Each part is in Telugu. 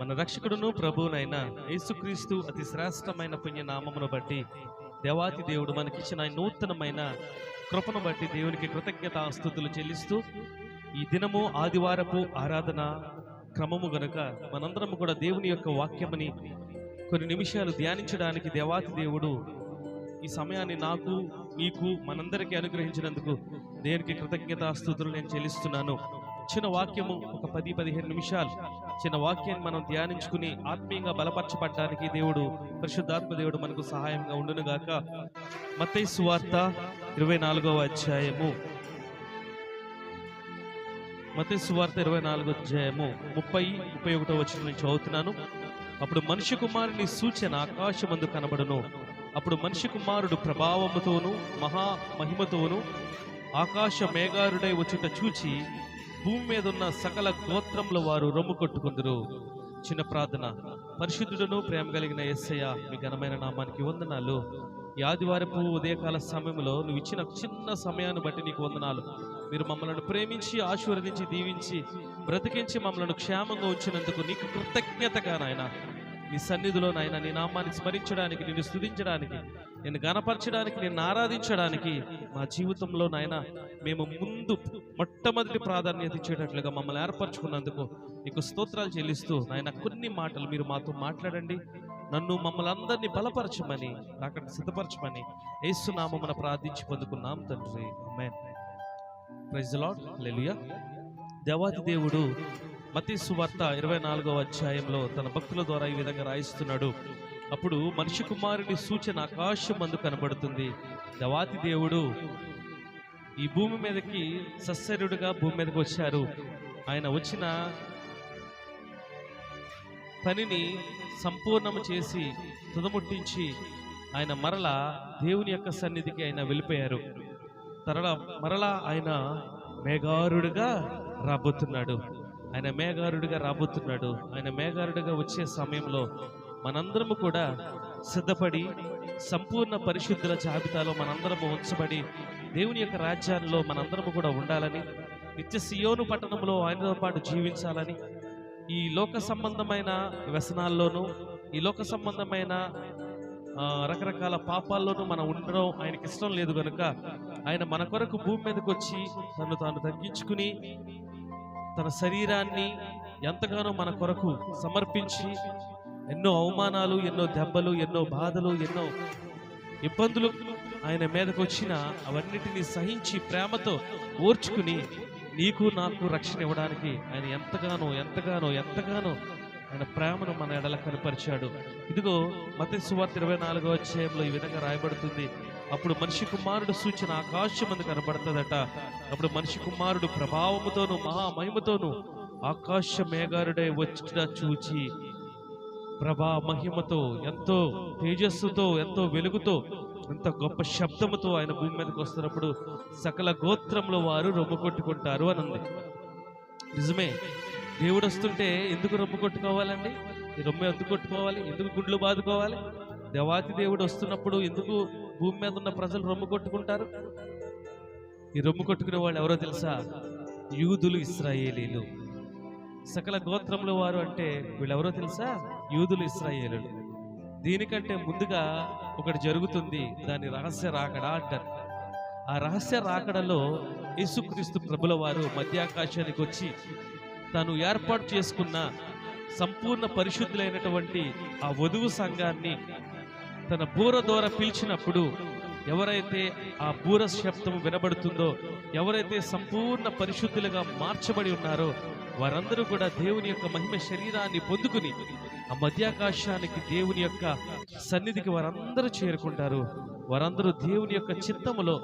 మన రక్షకుడును ప్రభువునైన యేసుక్రీస్తు అతి శ్రేష్టమైన పుణ్య నామమును బట్టి దేవాతి దేవుడు మనకిచ్చిన నూతనమైన కృపను బట్టి దేవునికి కృతజ్ఞత స్థుతులు చెల్లిస్తూ ఈ దినము ఆదివారపు ఆరాధన క్రమము గనుక మనందరం కూడా దేవుని యొక్క వాక్యమని కొన్ని నిమిషాలు ధ్యానించడానికి దేవాతి దేవుడు ఈ సమయాన్ని నాకు మీకు మనందరికీ అనుగ్రహించినందుకు దేవునికి కృతజ్ఞతాస్తుతులు నేను చెల్లిస్తున్నాను. చిన్న వాక్యము ఒక పది పదిహేను నిమిషాలు. చిన్న వాక్యాన్ని మనం ధ్యానించుకుని ఆత్మీయంగా బలపరచబడడానికి దేవుడు పరిశుద్ధాత్మ దేవుడు మనకు సహాయంగా ఉండును గాక మత్తయి సువార్త ఇరవై నాలుగవ అధ్యాయము. మతైసు సువార్త ఇరవై నాలుగో అధ్యాయము ముప్పై ముప్పై ఒకటో వచ్చిన నుంచి చదువుతున్నాను. అప్పుడు మనిషి కుమారుని సూచన ఆకాశమందు కనబడును. అప్పుడు మనిషి కుమారుడు ప్రభావముతోను మహా మహిమతోను ఆకాశ మేఘారుడై వచ్చుట చూచి భూమి మీద ఉన్న సకల గోత్రంలో వారు రొమ్ము కొట్టుకుందరు. చిన్న ప్రార్థన. పరిశుద్ధుడను ప్రేమ కలిగిన ఎస్సయ్య మీ ఘనమైన నామానికి వందనాలు. ఈ ఆదివారపు ఉదయకాల సమయంలో నువ్వు ఇచ్చిన చిన్న సమయాన్ని బట్టి నీకు వందనాలు. మీరు మమ్మల్ని ప్రేమించి ఆశీర్వదించి దీవించి బ్రతికించి మమ్మల్ని క్షేమంగా ఉంచినందుకు నీకు కృతజ్ఞతగా నాయన. నీ సన్నిధిలో నాయన నీ నామాన్ని స్మరించడానికి నిన్ను స్థుతించడానికి నేను గనపరచడానికి నేను ఆరాధించడానికి మా జీవితంలో నాయన మేము ముందు మొట్టమొదటి ప్రాధాన్యత ఇచ్చేటట్లుగా మమ్మల్ని ఏర్పరచుకున్నందుకు మీకు స్తోత్రాలు చెల్లిస్తూ నాయన కొన్ని మాటలు మీరు మాతో మాట్లాడండి. నన్ను మమ్మల్ని అందరినీ బలపరచమని అక్కడ సిద్ధపరచమని ఏసునామమున ప్రార్థించి పొందుకున్నాం తండ్రి. ఆమేన్. ప్రైజ్ లార్డ్ లెలియా దేవాది దేవుడు మతీ సువార్త ఇరవై నాలుగవ అధ్యాయంలో తన భక్తుల ద్వారా ఈ విధంగా రాయిస్తున్నాడు. అప్పుడు మనిషి కుమారుని సూచన ఆకాశం మందు కనబడుతుంది. దవాతి దేవుడు ఈ భూమి మీదకి సస్సరుడుగా భూమి మీదకి వచ్చారు. ఆయన వచ్చిన పనిని సంపూర్ణము చేసి తుదముట్టించి ఆయన మరల దేవుని యొక్క సన్నిధికి ఆయన వెళ్ళిపోయారు. తరల మరలా ఆయన మేఘారుడుగా రాబోతున్నాడు. ఆయన మేఘారుడిగా రాబోతున్నాడు. ఆయన మేఘారుడిగా వచ్చే సమయంలో మనందరము కూడా సిద్ధపడి సంపూర్ణ పరిశుద్ధుల జాబితాలో మనందరము ఉంచబడి దేవుని యొక్క రాజ్యాల్లో మనందరము కూడా ఉండాలని నిత్య సియోను పట్టణంలో ఆయనతో పాటు జీవించాలని ఈ లోక సంబంధమైన వ్యసనాల్లోనూ ఈ లోక సంబంధమైన రకరకాల పాపాల్లోనూ మనం ఉండడం ఆయనకి ఇష్టం లేదు కనుక ఆయన మన కొరకు భూమి మీదకి వచ్చి తను తాను తగ్గించుకుని తన శరీరాన్ని ఎంతగానో మన కొరకు సమర్పించి ఎన్నో అవమానాలు ఎన్నో దెబ్బలు ఎన్నో బాధలు ఎన్నో ఇబ్బందులు ఆయన మీదకు వచ్చిన అవన్నిటినీ సహించి ప్రేమతో ఓర్చుకుని నీకు నాకు రక్షణ ఇవ్వడానికి ఆయన ఎంతగానో ఎంతగానో ఎంతగానో ఆయన ప్రేమను మన ఎడల కనపరిచాడు. ఇదిగో మత ఇరవై నాలుగో అధ్యాయంలో ఈ విధంగా రాయబడుతుంది. అప్పుడు మనిషి కుమారుడు సూచన ఆకాశం అందు కనబడుతుందట. అప్పుడు మనిషి కుమారుడు ప్రభావముతోనూ మహామహిమతోనూ ఆకాశ మేఘారుడై వచ్చిన చూచి ప్రభా మహిమతో ఎంతో తేజస్సుతో ఎంతో వెలుగుతో ఎంత గొప్ప శబ్దముతో ఆయన భూమి మీదకి వస్తున్నప్పుడు సకల గోత్రంలో వారు రొమ్ము కొట్టుకుంటారు అని ఉంది నిజమే దేవుడు వస్తుంటే ఎందుకు రొమ్ము కొట్టుకోవాలండి? ఈ రొమ్ము ఎందుకు కొట్టుకోవాలి? ఎందుకు గుండ్లు బాదుకోవాలి? దేవాతి దేవుడు వస్తున్నప్పుడు ఎందుకు భూమి మీద ఉన్న ప్రజలు రొమ్ము కొట్టుకుంటారు? ఈ రొమ్ము కొట్టుకునే వాళ్ళు ఎవరో తెలుసా? యూదులు ఇస్రాయేలీలు. సకల గోత్రముల వారు అంటే వీళ్ళెవరో తెలుసా? యూదులు ఇస్రాయేలులు దీనికంటే ముందుగా ఒకటి జరుగుతుంది దాని రహస్య రాకడ అంటారు. ఆ రహస్య రాకడలో యేసుక్రీస్తు ప్రభుల వారు మధ్యాకాశానికి వచ్చి తాను ఏర్పాటు చేసుకున్న సంపూర్ణ పరిశుద్ధులైనటువంటి ఆ వధువు సంఘాన్ని తన బూర ద్వారా పిలిచినప్పుడు ఎవరైతే ఆ బూర శబ్దం వినబడుతుందో ఎవరైతే సంపూర్ణ పరిశుద్ధులుగా మార్చబడి ఉన్నారో వారందరూ కూడా దేవుని యొక్క మహిమ శరీరాన్ని పొందుకుని ఆ మధ్యాకాశానికి దేవుని యొక్క సన్నిధికి వారందరూ చేరుకుంటారు. వారందరూ దేవుని యొక్క చిత్తములో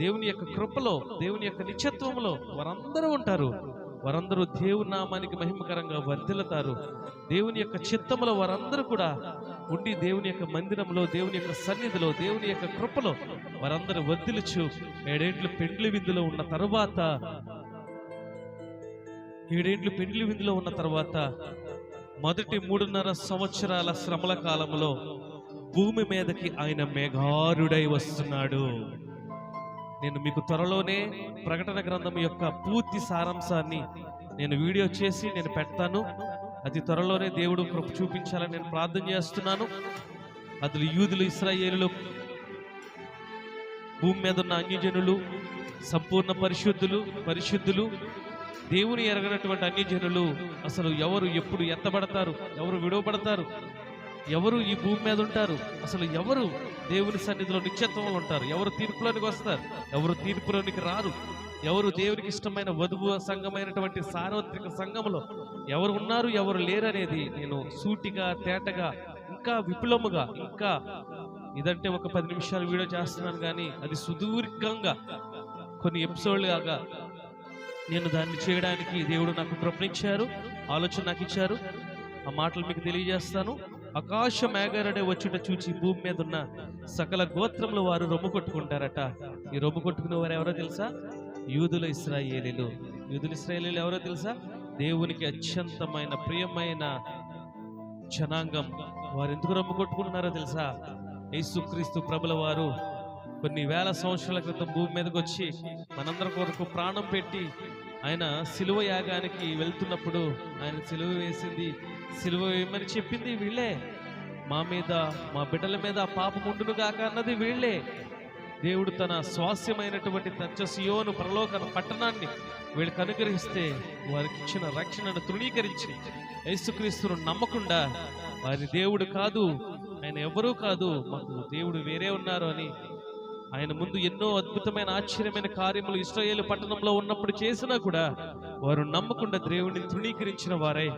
దేవుని యొక్క కృపలో దేవుని యొక్క నిత్యత్వంలో వారందరూ ఉంటారు. వారందరూ దేవుని నామానికి మహిమకరంగా వర్ధిల్లుతారు. దేవుని యొక్క చిత్తములో వారందరూ కూడా ఉండి దేవుని యొక్క మందిరంలో దేవుని యొక్క సన్నిధిలో దేవుని యొక్క కృపలో వారందరూ వర్ధిల్లుచు ఏడేండ్లు పెండ్లి విందులో ఉన్న తరువాత ఏడేండ్లు పెండ్లి విందులో ఉన్న తర్వాత మొదటి మూడున్నర సంవత్సరాల శ్రమల కాలంలో భూమి మీదకి ఆయన మేఘారుడై వస్తున్నాడు. నేను మీకు త్వరలోనే ప్రకటన గ్రంథం యొక్క పూర్తి సారాంశాన్ని నేను వీడియో చేసి నేను పెడతాను. అది త్వరలోనే దేవుడు కృప చూపించాలని నేను ప్రార్థన చేస్తున్నాను. అతను యూదులు ఇస్రాయేలులు భూమి మీద ఉన్న అన్యజనులు సంపూర్ణ పరిశుద్ధులు పరిశుద్ధులు దేవుని ఎరగనటువంటి అన్యజనులు అసలు ఎవరు ఎప్పుడు ఎత్తబడతారు? ఎవరు విడవబడతారు? ఎవరు ఈ భూమి మీద ఉంటారు? అసలు ఎవరు దేవుని సన్నిధిలో నిత్యత్వంలో ఉంటారు? ఎవరు తీర్పులోనికి వస్తారు? ఎవరు తీర్పులోనికి రారు? ఎవరు దేవునికి ఇష్టమైన వధువు సంఘమైనటువంటి సార్వత్రిక సంఘములో ఎవరు ఉన్నారు ఎవరు లేరు అనేది నేను సూటిగా తేటగా ఇంకా విపులముగా ఇంకా ఇదంటే ఒక పది నిమిషాలు వీడియో చేస్తున్నాను కానీ అది సుదీర్ఘంగా కొన్ని ఎపిసోడ్లుగా నేను దాన్ని చేయడానికి దేవుడు నాకు కృపనిచ్చారు ఆలోచన నాకు ఇచ్చారు. ఆ మాటలు మీకు తెలియజేస్తాను. ఆకాశ మేఘారడే వచ్చుట చూచి భూమి మీద ఉన్న సకల గోత్రములు వారు రొమ్ము కొట్టుకుంటారట. ఈ రొమ్ము కొట్టుకునే వారు ఎవరో తెలుసా? యూదుల ఇస్రాయేలీలు. యూదుల ఇస్రాయేలీలు ఎవరో తెలుసా? దేవునికి అత్యంతమైన ప్రియమైన జనాంగం. వారు ఎందుకు రొమ్ము కొట్టుకుంటున్నారో తెలుసా? యేసుక్రీస్తు ప్రభుల వారు కొన్ని వేల సంవత్సరాల క్రితం భూమి మీదకి వచ్చి మనందరి కొరకు ప్రాణం పెట్టి ఆయన సిలువ యాగానికి వెళ్తున్నప్పుడు ఆయన సిలువ వేసింది. సిలువ వేయమని చెప్పింది వీళ్ళే. మా మీద మా బిడ్డల మీద ఆ పాపం ఉండును గాక అన్నది వీళ్ళే. దేవుడు తన స్వాస్యమైనటువంటి తచ్చసియోను పరలోక పట్టణాన్ని వీళ్ళకి అనుగ్రహిస్తే వారికి ఇచ్చిన రక్షణను తృణీకరించి యేసుక్రీస్తును నమ్మకుండా వారి దేవుడు కాదు ఆయన ఎవరూ కాదు మాకు దేవుడు వేరే ఉన్నారు అని ఆయన ముందు ఎన్నో అద్భుతమైన ఆశ్చర్యమైన కార్యములు ఇస్రాయేల్ పట్టణంలో ఉన్నప్పుడు చేసినా కూడా వారు నమ్మకుండా దేవుడిని తృణీకరించిన వారై.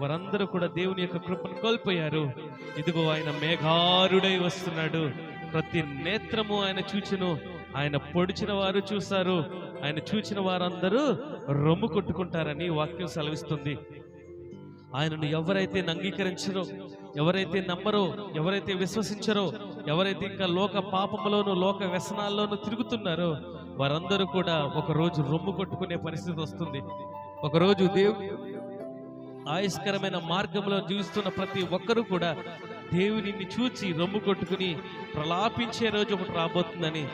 వారందరూ కూడా దేవుని యొక్క కృపను కోల్పోయారు. ఇదిగో ఆయన మేఘారుడై వస్తున్నాడు. ప్రతి నేత్రము ఆయన చూచును. ఆయన పొడిచిన వారు చూస్తారు ఆయన చూచిన వారందరూ రొమ్ము కొట్టుకుంటారని వాక్యం సెలవిస్తుంది. ఆయనను ఎవరైతే అంగీకరించరో ఎవరైతే నమ్మరో ఎవరైతే విశ్వసించరో ఎవరైతే ఇంకా లోక పాపములోను లోక వ్యసనాల్లోనూ తిరుగుతున్నారో వారందరూ కూడా ఒకరోజు రొమ్ము కొట్టుకునే పరిస్థితి వస్తుంది. ఒకరోజు దేవుడు ఆయస్కరమైన మార్గంలో జీవిస్తున్న ప్రతి ఒక్కరూ కూడా దేవునిని చూచి రొమ్ము కొట్టుకుని ప్రలాపించే రోజు ఒకటి రాబోతుందని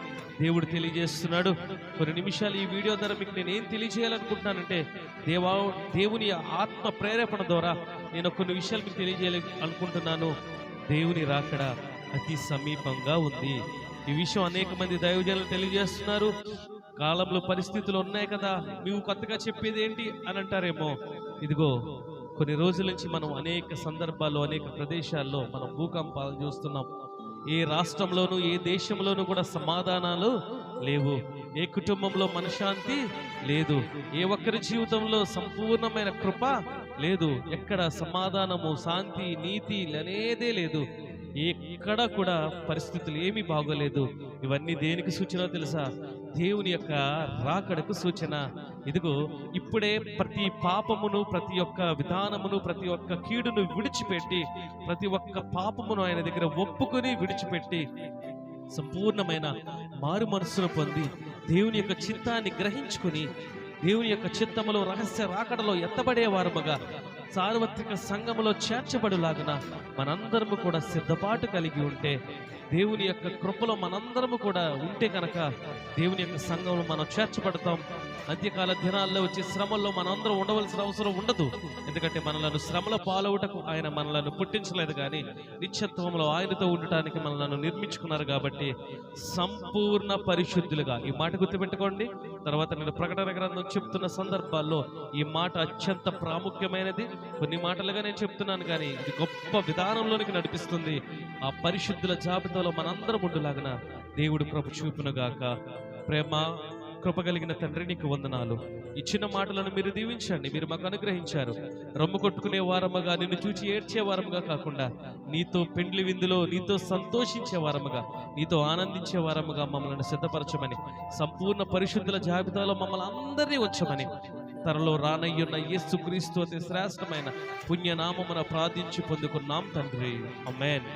దేవుడు తెలియజేస్తున్నాడు. కొన్ని నిమిషాలు ఈ వీడియో ద్వారా మీకు నేను ఏం తెలియజేయాలనుకుంటున్నానంటే దేవా దేవుని ఆత్మ ప్రేరేపణ ద్వారా నేను కొన్ని విషయాలు మీకు తెలియజేయాలి అనుకుంటున్నాను దేవుని రాకడా అతి సమీపంగా ఉంది. ఈ విషయం అనేక మంది దైవజనులు తెలియజేస్తున్నారు. కాలంలో పరిస్థితులు ఉన్నాయి కదా నువ్వు కొత్తగా చెప్పేది ఏంటి అని అంటారేమో. ఇదిగో కొన్ని రోజుల నుంచి మనం అనేక సందర్భాల్లో అనేక ప్రదేశాల్లో మనం భూకంపాలు చూస్తున్నాం. ఏ రాష్ట్రంలోనూ ఏ దేశంలోనూ కూడా సమాధానాలు లేవు. ఏ కుటుంబంలో మనశ్శాంతి లేదు. ఏ ఒక్కరి జీవితంలో సంపూర్ణమైన కృప లేదు. ఎక్కడ సమాధానము శాంతి నీతి అనేదే లేదు. ఎక్కడ కూడా పరిస్థితులు ఏమీ బాగోలేదు. ఇవన్నీ దేనికి సూచన తెలుసా? దేవుని యొక్క రాకడకు సూచన. ఇదిగో ఇప్పుడే ప్రతి పాపమును ప్రతి ఒక్క విధానమును ప్రతి ఒక్క కీడును విడిచిపెట్టి ప్రతి ఒక్క పాపమును ఆయన దగ్గర ఒప్పుకొని విడిచిపెట్టి సంపూర్ణమైన మారు మనస్సును పొంది దేవుని యొక్క చిత్తాన్ని గ్రహించుకుని దేవుని యొక్క చిత్తములో రహస్య రాకడలో ఎత్తబడే వారముగా సార్వత్రిక సంఘములో చేర్చబడులాగున మనందరము కూడా సిద్ధపాటు కలిగి ఉంటే దేవుని యొక్క కృపలో మనందరము కూడా ఉంటే కనుక దేవుని యొక్క సంఘంలో మనం చేర్చబడతాం. మధ్యకాల దినాల్లో వచ్చే శ్రమల్లో మనందరం ఉండవలసిన అవసరం ఉండదు. ఎందుకంటే మనలను శ్రమల పాలవుటకు ఆయన మనలను పుట్టించలేదు కానీ నిత్యత్వంలో ఆయనతో ఉండటానికి మనలను నిర్మించుకున్నారు కాబట్టి సంపూర్ణ పరిశుద్ధులుగా ఈ మాట గుర్తుపెట్టుకోండి. తర్వాత నేను ప్రకటన గ్రంథం చెప్తున్న సందర్భాల్లో ఈ మాట అత్యంత ప్రాముఖ్యమైనది. కొన్ని మాటలుగా నేను చెప్తున్నాను కానీ ఇది గొప్ప విధానంలోనికి నడిపిస్తుంది. ఆ పరిశుద్ధుల జాబితాలో మనందరం ఉండులాగన దేవుడు ప్రభు చూపునుగాక. ప్రేమ కృప కలిగిన తండ్రి నీకు వందనాలు. ఇచ్చిన మాటలను మీరు దీవించండి మీరు మాకు అనుగ్రహించారు. రొమ్ము కొట్టుకునే వారముగా నిన్ను చూచి ఏడ్చే వారముగా కాకుండా నీతో పెండ్లి విందులో నీతో సంతోషించే వారముగా నీతో ఆనందించే వారముగా మమ్మల్ని సిద్ధపరచమని సంపూర్ణ పరిశుద్ధుల జాబితాలో మమ్మల్ని అందరినీ వచ్చమని త్వరలో రానయ్యున్న యేసు క్రీస్తు అతి శ్రేష్టమైన పుణ్యనామమున ప్రార్థించి పొందుకున్నాం తండ్రి. అమ్మేన్